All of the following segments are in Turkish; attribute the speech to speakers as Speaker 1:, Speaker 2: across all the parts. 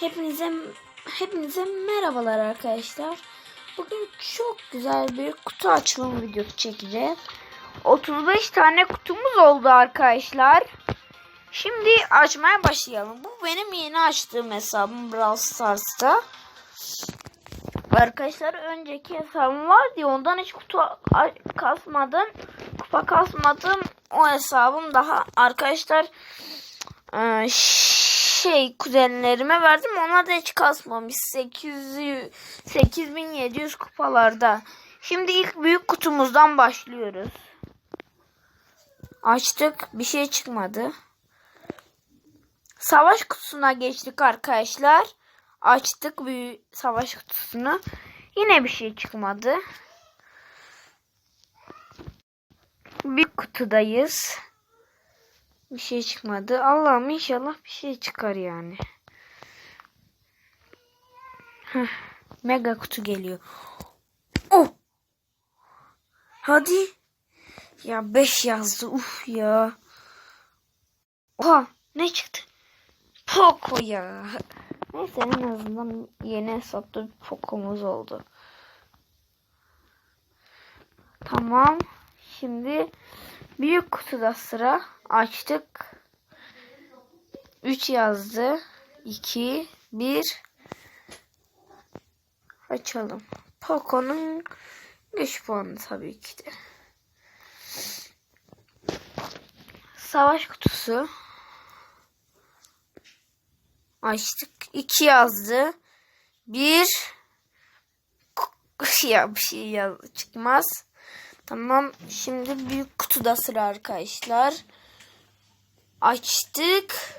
Speaker 1: Hepinize hepinize merhabalar arkadaşlar. Bugün çok güzel bir kutu açma videosu çekeceğiz. 35 tane kutumuz oldu arkadaşlar. Şimdi açmaya başlayalım. Bu benim yeni açtığım hesabım Brawl Stars'ta. Arkadaşlar önceki hesabım vardı ya ondan hiç kutu kasmadım. Kupa kasmadım. O hesabım daha arkadaşlar ee, şey kuzenlerime verdim. Onlar da hiç kasmamış. 800 8700 kupalarda. Şimdi ilk büyük kutumuzdan başlıyoruz. Açtık. Bir şey çıkmadı. Savaş kutusuna geçtik arkadaşlar. Açtık büyük savaş kutusunu. Yine bir şey çıkmadı. Bir kutudayız. Bir şey çıkmadı. Allah'ım inşallah bir şey çıkar yani. Heh, mega kutu geliyor. Oh! Hadi. Ya 5 yazdı. Uf ya. Oha ne çıktı? Poco ya. Neyse en azından yeni hesapta bir Poco'muz oldu. Tamam. Şimdi büyük kutuda sıra açtık. 3 yazdı. 2 1 Açalım. Poco'nun güç puanı tabii ki de. Savaş kutusu. Açtık. 2 yazdı. 1 ya bir şey yaz çıkmaz. Tamam. Şimdi büyük kutuda sıra arkadaşlar. Açtık.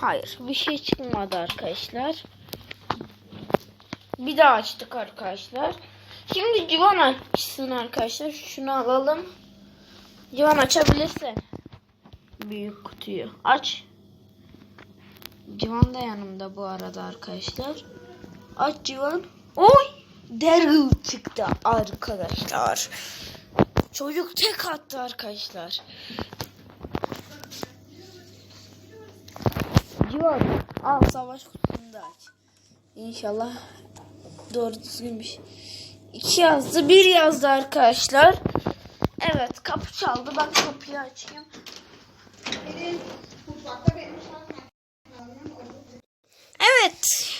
Speaker 1: Hayır. Bir şey çıkmadı arkadaşlar. Bir daha açtık arkadaşlar. Şimdi Civan açsın arkadaşlar. Şunu alalım. Civan açabilirsin. Büyük kutuyu. Aç. Civan da yanımda bu arada arkadaşlar. Aç Civan. Oy! Daryl çıktı arkadaşlar. Çocuk tek attı arkadaşlar. Civan al savaş kutusunu da aç. İnşallah doğru düzgün bir şey. İki yazdı bir yazdı arkadaşlar. Evet kapı çaldı. Ben kapıyı açayım. Evet.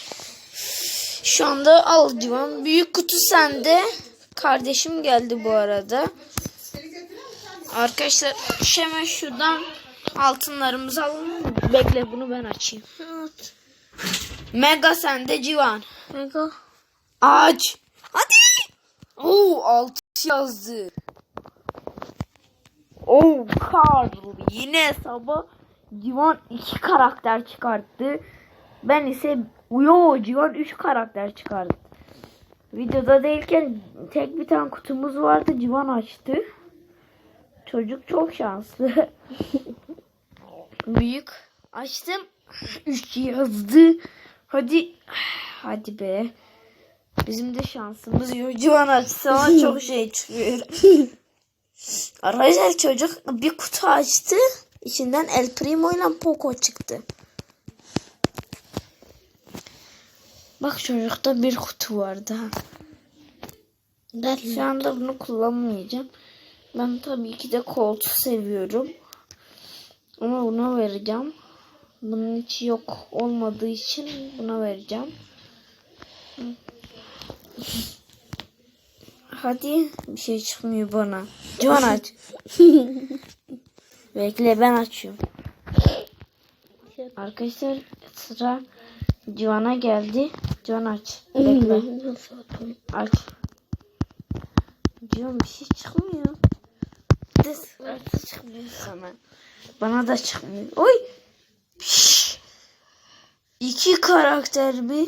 Speaker 1: Şu anda al divan. Büyük kutu sende. Kardeşim geldi bu arada. Arkadaşlar hemen şuradan altınlarımızı alalım. Bekle bunu ben açayım. Mega sende Civan. Mega. Aç. Hadi. Oo altı yazdı. Oo Karl. Yine hesaba Civan iki karakter çıkarttı. Ben ise Uyo Civan 3 karakter çıkardı. Videoda değilken tek bir tane kutumuz vardı. Civan açtı. Çocuk çok şanslı. Büyük. Açtım. 3 yazdı. Hadi. Hadi be. Bizim de şansımız yok. Civan açsa çok şey çıkıyor. Arkadaşlar çocuk bir kutu açtı. İçinden El Primo ile Poco çıktı. Bak çocukta bir kutu vardı. Ben şu anda bunu kullanmayacağım. Ben tabii ki de koltuğu seviyorum. Ama buna vereceğim. Bunun içi yok olmadığı için buna vereceğim. Hadi bir şey çıkmıyor bana. Civan aç. Bekle ben açıyorum. Arkadaşlar sıra Civan'a geldi. Civan aç. Bekle. aç. Civan bir şey çıkmıyor. Nasıl çıkmıyor sana? Bana da çıkmıyor. Oy. İki karakter mi?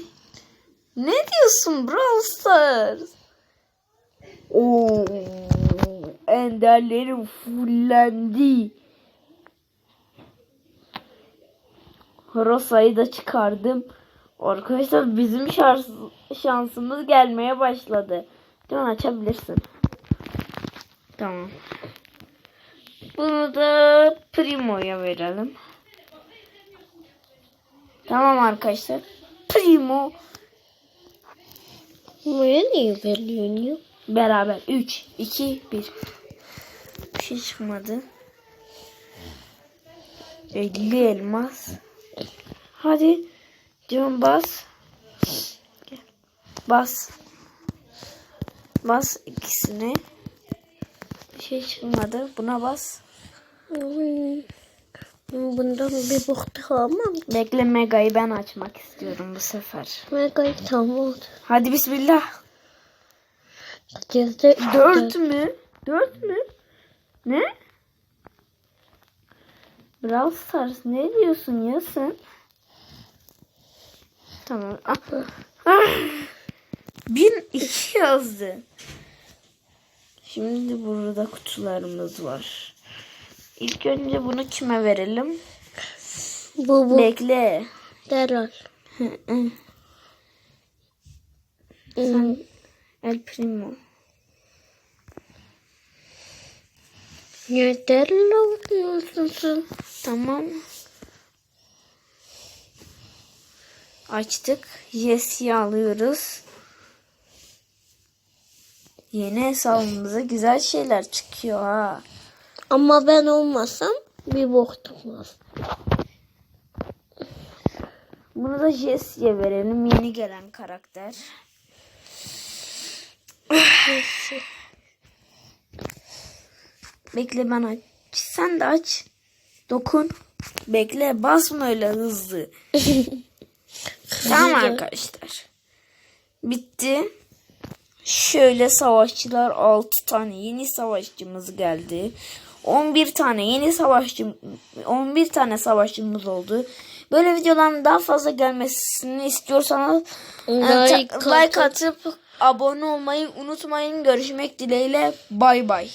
Speaker 1: Ne diyorsun Brawl Stars? Oo, enderlerim fullendi. Rosa'yı da çıkardım. Arkadaşlar bizim şans, şansımız gelmeye başladı. Can açabilirsin. Tamam. Bunu da Primo'ya verelim. Tamam arkadaşlar. Primo
Speaker 2: Buraya niye
Speaker 1: beraber 3 2 1. Bir şey çıkmadı. 50 elmas. Hadi. Diyorum bas. Gel. Bas. Bas ikisini. Bir şey çıkmadı. Buna bas.
Speaker 2: Bundan bir bok tamam.
Speaker 1: Bekle Mega'yı ben açmak istiyorum bu sefer.
Speaker 2: Mega tamam.
Speaker 1: Hadi bismillah.
Speaker 2: Gezde
Speaker 1: Dört mü? Dört mü? Ne? Brawl Stars ne diyorsun ya sen? Tamam. Ah. Ah. Bin iki yazdı. Şimdi burada kutularımız var. İlk önce bunu kime verelim?
Speaker 2: Bu bu.
Speaker 1: Bekle.
Speaker 2: Derhal. Hmm.
Speaker 1: El Primo.
Speaker 2: Ne okuyorsun sen?
Speaker 1: Tamam. Açtık. Jesse'yi alıyoruz. Yeni hesabımıza güzel şeyler çıkıyor ha.
Speaker 2: Ama ben olmasam bir bok tutmaz.
Speaker 1: Bunu da Jesse'ye verelim. Yeni gelen karakter. Bekle ben aç. Sen de aç. Dokun. Bekle basma öyle hızlı. tamam arkadaşlar. Bitti. Şöyle savaşçılar 6 tane yeni savaşçımız geldi. 11 tane yeni savaşçı 11 tane savaşçımız oldu. Böyle videoların daha fazla gelmesini istiyorsanız e,
Speaker 2: Like
Speaker 1: like atıp abone olmayı unutmayın. Görüşmek dileğiyle. Bay bay.